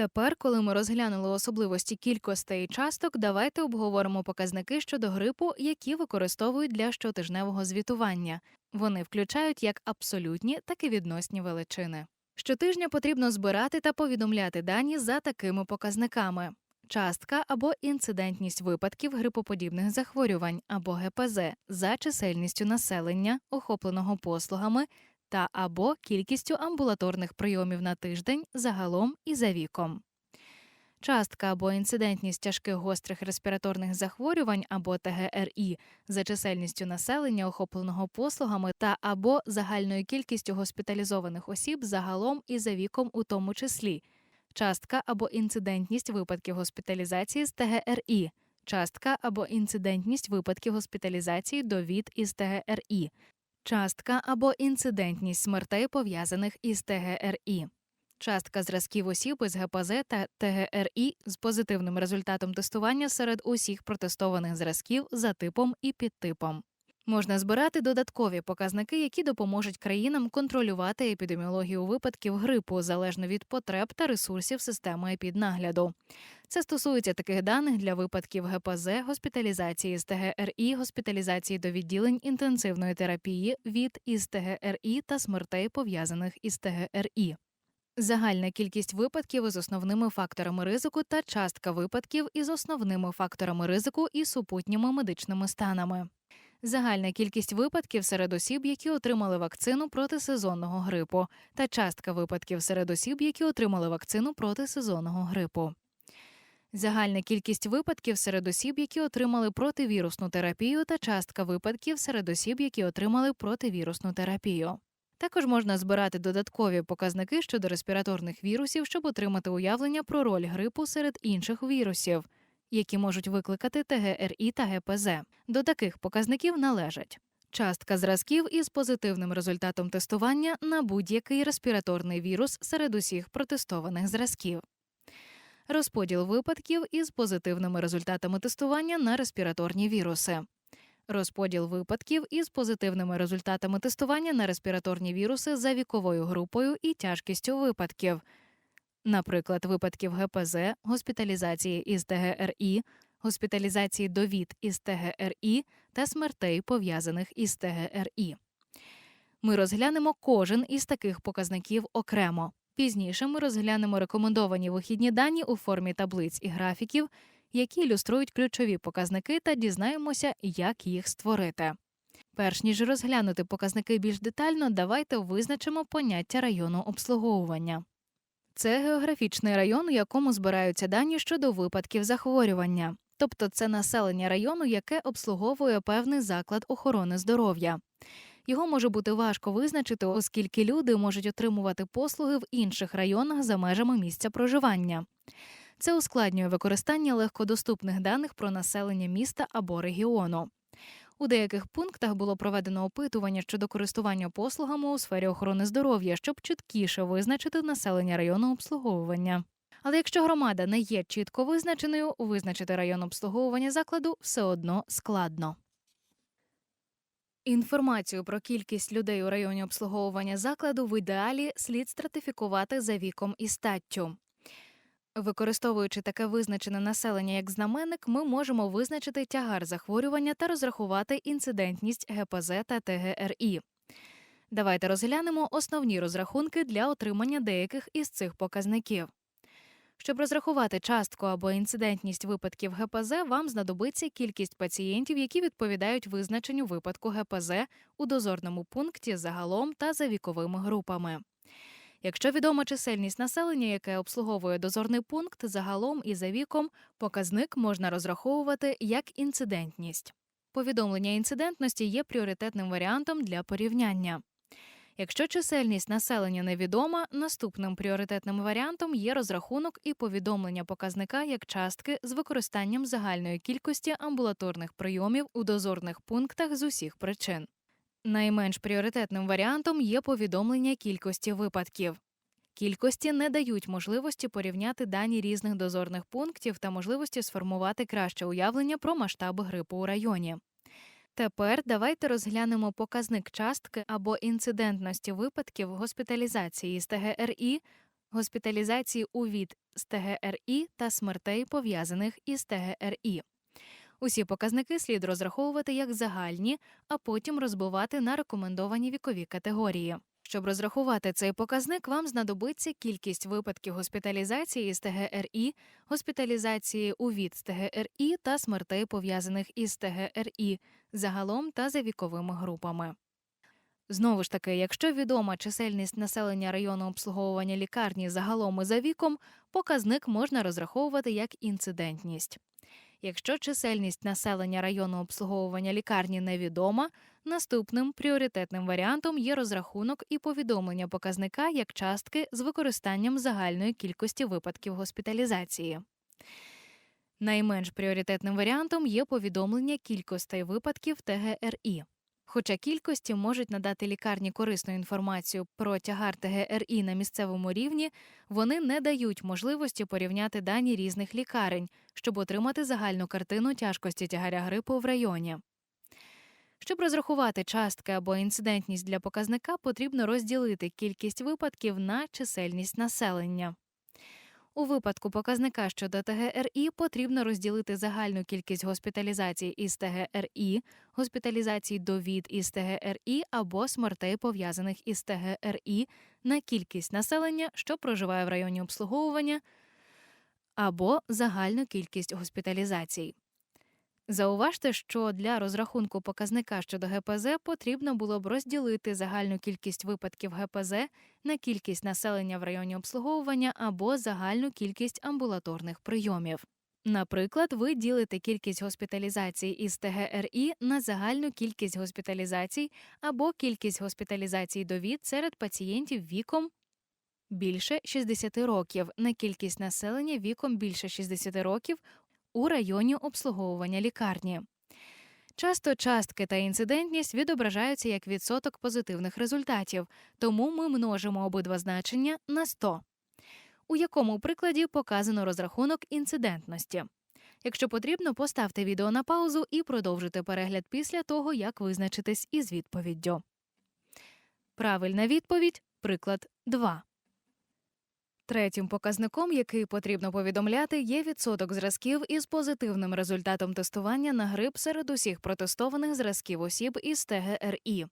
Тепер, коли ми розглянули особливості кількостей часток, давайте обговоримо показники щодо грипу, які використовують для щотижневого звітування. Вони включають як абсолютні, так і відносні величини. Щотижня потрібно збирати та повідомляти дані за такими показниками: частка або інцидентність випадків грипоподібних захворювань або ГПЗ за чисельністю населення, охопленого послугами, та або кількістю амбулаторних прийомів на тиждень загалом і за віком. Частка або інцидентність тяжких гострих респіраторних захворювань або ТГРІ за чисельністю населення, охопленого послугами та або загальною кількістю госпіталізованих осіб загалом і за віком у тому числі, частка або інцидентність випадків госпіталізації з ТГРІ, частка або інцидентність випадків госпіталізації до від із ТГРІ, частка або інцидентність смертей пов'язаних із ТГРІ. Частка зразків осіб із ГПЗ та ТГРІ з позитивним результатом тестування серед усіх протестованих зразків за типом і підтипом. Можна збирати додаткові показники, які допоможуть країнам контролювати епідеміологію випадків грипу залежно від потреб та ресурсів системи епіднагляду. Це стосується таких даних для випадків ГПЗ, госпіталізації з ТГРІ, госпіталізації до відділень інтенсивної терапії від із ТГРІ та смертей пов'язаних із ТГРІ. Загальна кількість випадків із основними факторами ризику та частка випадків із основними факторами ризику і супутніми медичними станами. Загальна кількість випадків серед осіб, які отримали вакцину проти сезонного грипу, та частка випадків серед осіб, які отримали вакцину проти сезонного грипу. Загальна кількість випадків серед осіб, які отримали противірусну терапію, та частка випадків серед осіб, які отримали противірусну терапію. Також можна збирати додаткові показники щодо респіраторних вірусів, щоб отримати уявлення про роль грипу серед інших вірусів, які можуть викликати ТГРІ та ГПЗ. До таких показників належать частка зразків із позитивним результатом тестування на будь-який респіраторний вірус серед усіх протестованих зразків. Розподіл випадків із позитивними результатами тестування на респіраторні віруси. Розподіл випадків із позитивними результатами тестування на респіраторні віруси за віковою групою і тяжкістю випадків, наприклад, випадків ГПЗ, госпіталізації із ТГРІ, госпіталізації до ВІД із ТГРІ та смертей пов'язаних із ТГРІ. Ми розглянемо кожен із таких показників окремо. Пізніше ми розглянемо рекомендовані вихідні дані у формі таблиць і графіків, які ілюструють ключові показники та дізнаємося, як їх створити. Перш ніж розглянути показники більш детально, давайте визначимо поняття району обслуговування. Це географічний район, у якому збираються дані щодо випадків захворювання, тобто це населення району, яке обслуговує певний заклад охорони здоров'я. Його може бути важко визначити, оскільки люди можуть отримувати послуги в інших районах за межами місця проживання. Це ускладнює використання легкодоступних даних про населення міста або регіону. У деяких пунктах було проведено опитування щодо користування послугами у сфері охорони здоров'я, щоб чіткіше визначити населення району обслуговування. Але якщо громада не є чітко визначеною, визначити район обслуговування закладу все одно складно. Інформацію про кількість людей у районі обслуговування закладу в ідеалі слід стратифікувати за віком і статтю. Використовуючи таке визначене населення як знаменник, ми можемо визначити тягар захворювання та розрахувати інцидентність ГПЗ та ТГРІ. Давайте розглянемо основні розрахунки для отримання деяких із цих показників. Щоб розрахувати частку або інцидентність випадків ГПЗ, вам знадобиться кількість пацієнтів, які відповідають визначенню випадку ГПЗ у дозорному пункті загалом та за віковими групами. Якщо відома чисельність населення, яке обслуговує дозорний пункт загалом і за віком, показник можна розраховувати як інцидентність. Повідомлення інцидентності є пріоритетним варіантом для порівняння. Якщо чисельність населення невідома, наступним пріоритетним варіантом є розрахунок і повідомлення показника як частки з використанням загальної кількості амбулаторних прийомів у дозорних пунктах з усіх причин. Найменш пріоритетним варіантом є повідомлення кількості випадків. Кількості не дають можливості порівняти дані різних дозорних пунктів та можливості сформувати краще уявлення про масштаби грипу у районі. Тепер давайте розглянемо показник частки або інцидентності випадків госпіталізації з ТГРІ госпіталізації у від з ТГРІ та смертей, пов'язаних із ТГРІ. Усі показники слід розраховувати як загальні, а потім розбивати на рекомендовані вікові категорії. Щоб розрахувати цей показник, вам знадобиться кількість випадків госпіталізації з ТГРІ, госпіталізації у від з ТГРІ та смертей, пов'язаних із ТГРІ, загалом та за віковими групами. Знову ж таки, якщо відома чисельність населення району обслуговування лікарні загалом і за віком, показник можна розраховувати як інцидентність. Якщо чисельність населення району обслуговування лікарні невідома, наступним пріоритетним варіантом є розрахунок і повідомлення показника як частки з використанням загальної кількості випадків госпіталізації. Найменш пріоритетним варіантом є повідомлення кількостей випадків ТГРІ. Хоча кількості можуть надати лікарні корисну інформацію про тягар ТГРІ на місцевому рівні, вони не дають можливості порівняти дані різних лікарень, щоб отримати загальну картину тяжкості тягаря грипу в районі. Щоб розрахувати частки або інцидентність для показника, потрібно розділити кількість випадків на чисельність населення. У випадку показника щодо ТГРІ потрібно розділити загальну кількість госпіталізацій із ТГРІ, госпіталізацій до від із ТГРІ або смертей пов'язаних із ТГРІ на кількість населення, що проживає в районі обслуговування, або загальну кількість госпіталізацій. Зауважте, що для розрахунку показника щодо ГПЗ потрібно було б розділити загальну кількість випадків ГПЗ на кількість населення в районі обслуговування або загальну кількість амбулаторних прийомів. Наприклад, ви ділите кількість госпіталізацій із ТГРІ на загальну кількість госпіталізацій або кількість госпіталізацій до від серед пацієнтів віком більше 60 років на кількість населення віком більше 60 років у районі обслуговування лікарні. Часто частки та інцидентність відображаються як відсоток позитивних результатів, тому ми множимо обидва значення на 100. У якому прикладі показано розрахунок інцидентності. Якщо потрібно, поставте відео на паузу і продовжуйте перегляд після того, як визначитесь із відповіддю. Правильна відповідь приклад 2. Третім показником, який потрібно повідомляти, є відсоток зразків із позитивним результатом тестування на грип серед усіх протестованих зразків осіб із ТГРІ.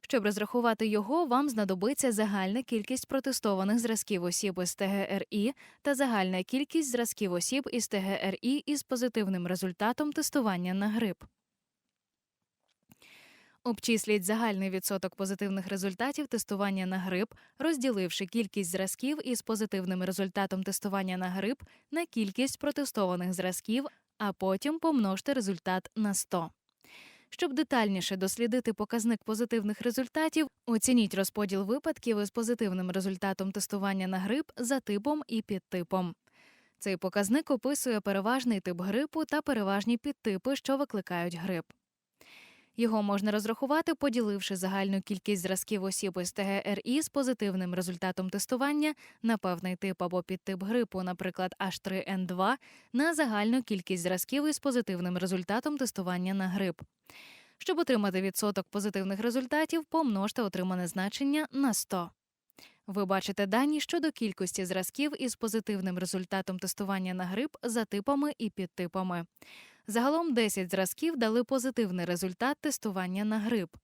Щоб розрахувати його, вам знадобиться загальна кількість протестованих зразків осіб із ТГРІ та загальна кількість зразків осіб із ТГРІ із позитивним результатом тестування на грип. Обчисліть загальний відсоток позитивних результатів тестування на грип, розділивши кількість зразків із позитивним результатом тестування на грип на кількість протестованих зразків, а потім помножте результат на 100. Щоб детальніше дослідити показник позитивних результатів, оцініть розподіл випадків із позитивним результатом тестування на грип за типом і підтипом. Цей показник описує переважний тип грипу та переважні підтипи, що викликають грип. Його можна розрахувати, поділивши загальну кількість зразків осіб із ТГРІ з позитивним результатом тестування на певний тип або підтип грипу, наприклад, H3N2, на загальну кількість зразків із позитивним результатом тестування на грип. Щоб отримати відсоток позитивних результатів, помножте отримане значення на 100. Ви бачите дані щодо кількості зразків із позитивним результатом тестування на грип за типами і підтипами. Загалом 10 зразків дали позитивний результат тестування на грип,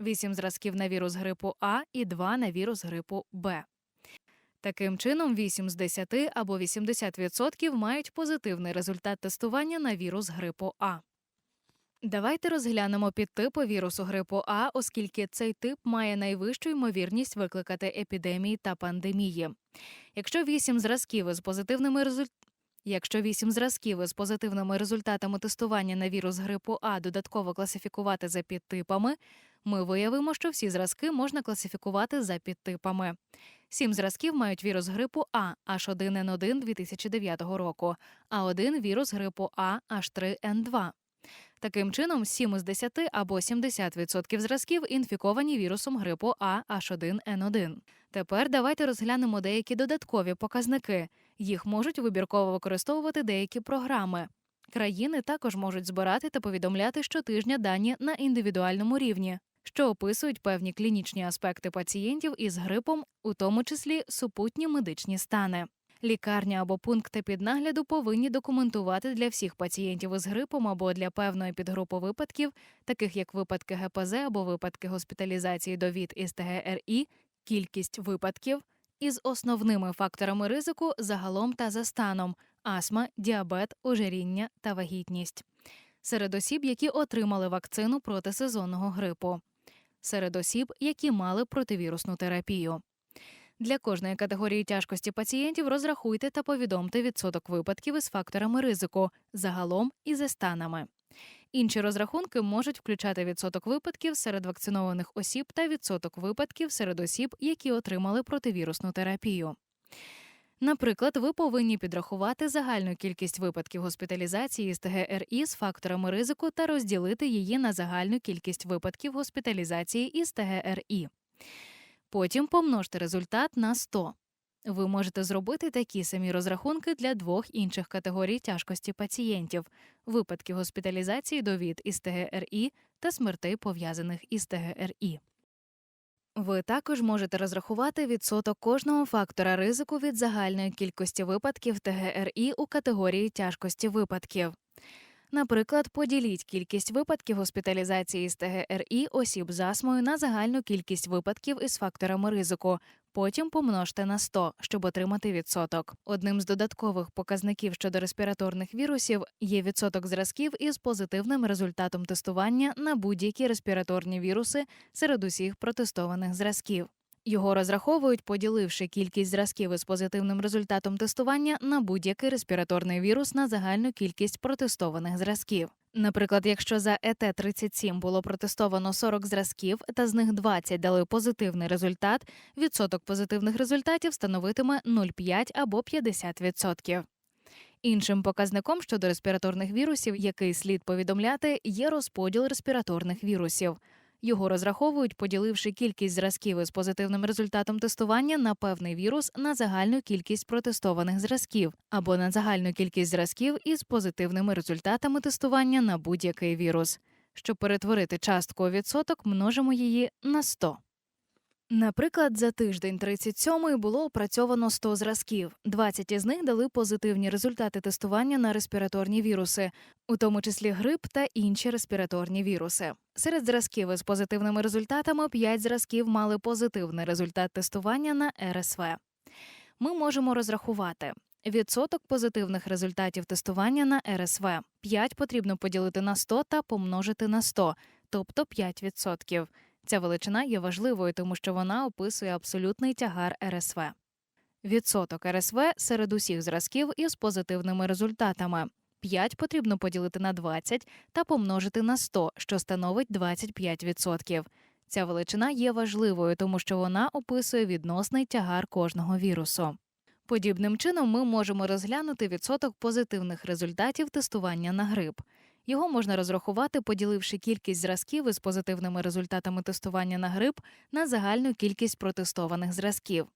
8 зразків на вірус грипу А і 2 на вірус грипу Б. Таким чином, 8 з 10 або 80% мають позитивний результат тестування на вірус грипу А. Давайте розглянемо підтипи вірусу грипу А, оскільки цей тип має найвищу ймовірність викликати епідемії та пандемії. Якщо 8 зразків із позитивними Якщо вісім зразків із позитивними результатами тестування на вірус грипу А додатково класифікувати за підтипами, ми виявимо, що всі зразки можна класифікувати за підтипами. Сім зразків мають вірус грипу А H1N1 2009 року, а один вірус грипу А H3N2. Таким чином, 7 із 10 або 70% зразків інфіковані вірусом грипу А H1N1. Тепер давайте розглянемо деякі додаткові показники. Їх можуть вибірково використовувати деякі програми. Країни також можуть збирати та повідомляти щотижня дані на індивідуальному рівні. що описують певні клінічні аспекти пацієнтів із грипом, у тому числі супутні медичні стани. Лікарня або пункти піднагляду повинні документувати для всіх пацієнтів із грипом або для певної підгрупи випадків, таких як випадки ГПЗ або випадки госпіталізації до ВІД із ТГРІ, кількість випадків із основними факторами ризику загалом та за станом астма, діабет, ожиріння та вагітність. Серед осіб, які отримали вакцину проти сезонного грипу, серед осіб, які мали противірусну терапію. Для кожної категорії тяжкості пацієнтів розрахуйте та повідомте відсоток випадків із факторами ризику загалом і за станами. Інші розрахунки можуть включати відсоток випадків серед вакцинованих осіб та відсоток випадків серед осіб, які отримали противірусну терапію. Наприклад, ви повинні підрахувати загальну кількість випадків госпіталізації з ТГРІ з факторами ризику та розділити її на загальну кількість випадків госпіталізації із ТГРІ. Потім помножте результат на 100. Ви можете зробити такі самі розрахунки для двох інших категорій тяжкості пацієнтів випадків госпіталізації до ВІД із ТГРІ та смертей пов'язаних із ТГРІ. Ви також можете розрахувати відсоток кожного фактора ризику від загальної кількості випадків ТГРІ у категорії тяжкості випадків. Наприклад, поділіть кількість випадків госпіталізації з ТГРІ осіб з астмою на загальну кількість випадків із факторами ризику. Потім помножте на 100, щоб отримати відсоток. Одним з додаткових показників щодо респіраторних вірусів є відсоток зразків із позитивним результатом тестування на будь-які респіраторні віруси серед усіх протестованих зразків. Його розраховують, поділивши кількість зразків із позитивним результатом тестування на будь-який респіраторний вірус на загальну кількість протестованих зразків. Наприклад, якщо за ЕТ-37 було протестовано 40 зразків, та з них 20 дали позитивний результат, відсоток позитивних результатів становитиме 0,5 або 50%. Іншим показником щодо респіраторних вірусів, який слід повідомляти, є розподіл респіраторних вірусів. Його розраховують, поділивши кількість зразків із позитивним результатом тестування на певний вірус на загальну кількість протестованих зразків або на загальну кількість зразків із позитивними результатами тестування на будь-який вірус. Щоб перетворити частку у відсоток, множимо її на 100. Наприклад, за тиждень 37-й було опрацьовано 100 зразків. 20 із них дали позитивні результати тестування на респіраторні віруси, у тому числі грип та інші респіраторні віруси. Серед зразків із позитивними результатами 5 зразків мали позитивний результат тестування на РСВ. Ми можемо розрахувати. Відсоток позитивних результатів тестування на РСВ 5 потрібно поділити на 100 та помножити на 100, тобто 5%. Ця величина є важливою, тому що вона описує абсолютний тягар РСВ. Відсоток РСВ серед усіх зразків із позитивними результатами. 5 потрібно поділити на 20 та помножити на 100, що становить 25%. Ця величина є важливою, тому що вона описує відносний тягар кожного вірусу. Подібним чином ми можемо розглянути відсоток позитивних результатів тестування на грип. Його можна розрахувати, поділивши кількість зразків із позитивними результатами тестування на грип на загальну кількість протестованих зразків.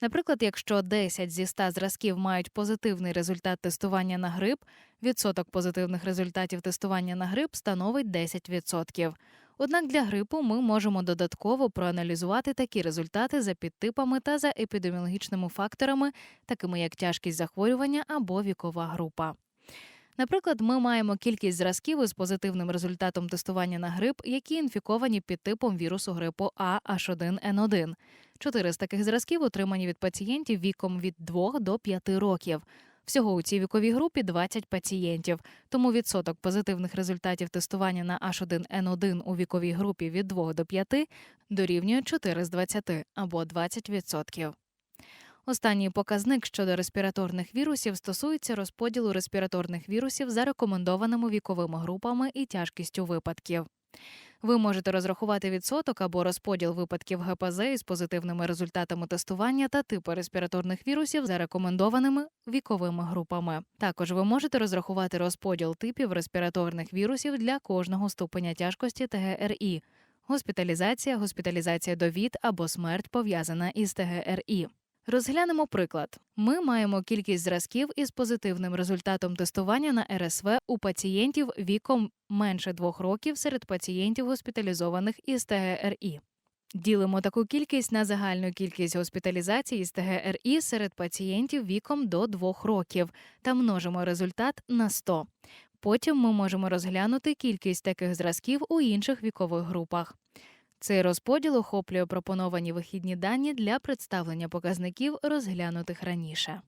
Наприклад, якщо 10 зі 100 зразків мають позитивний результат тестування на грип, відсоток позитивних результатів тестування на грип становить 10%. Однак для грипу ми можемо додатково проаналізувати такі результати за підтипами та за епідеміологічними факторами, такими як тяжкість захворювання або вікова група. Наприклад, ми маємо кількість зразків із позитивним результатом тестування на грип, які інфіковані під типом вірусу грипу А H1N1. Чотири з таких зразків отримані від пацієнтів віком від 2 до 5 років. Всього у цій віковій групі 20 пацієнтів, тому відсоток позитивних результатів тестування на H1N1 у віковій групі від 2 до 5 дорівнює 4 з 20 або 20%. Останній показник щодо респіраторних вірусів стосується розподілу респіраторних вірусів за рекомендованими віковими групами і тяжкістю випадків. Ви можете розрахувати відсоток або розподіл випадків ГПЗ із позитивними результатами тестування та типи респіраторних вірусів за рекомендованими віковими групами. Також ви можете розрахувати розподіл типів респіраторних вірусів для кожного ступеня тяжкості ТГРІ, госпіталізація, госпіталізація до ВІД або смерть пов'язана із ТГРІ. Розглянемо приклад. Ми маємо кількість зразків із позитивним результатом тестування на РСВ у пацієнтів віком менше двох років серед пацієнтів, госпіталізованих із ТГРІ. Ділимо таку кількість на загальну кількість госпіталізацій із ТГРІ серед пацієнтів віком до 2 років та множимо результат на 100. Потім ми можемо розглянути кількість таких зразків у інших вікових групах. Цей розподіл охоплює пропоновані вихідні дані для представлення показників, розглянутих раніше.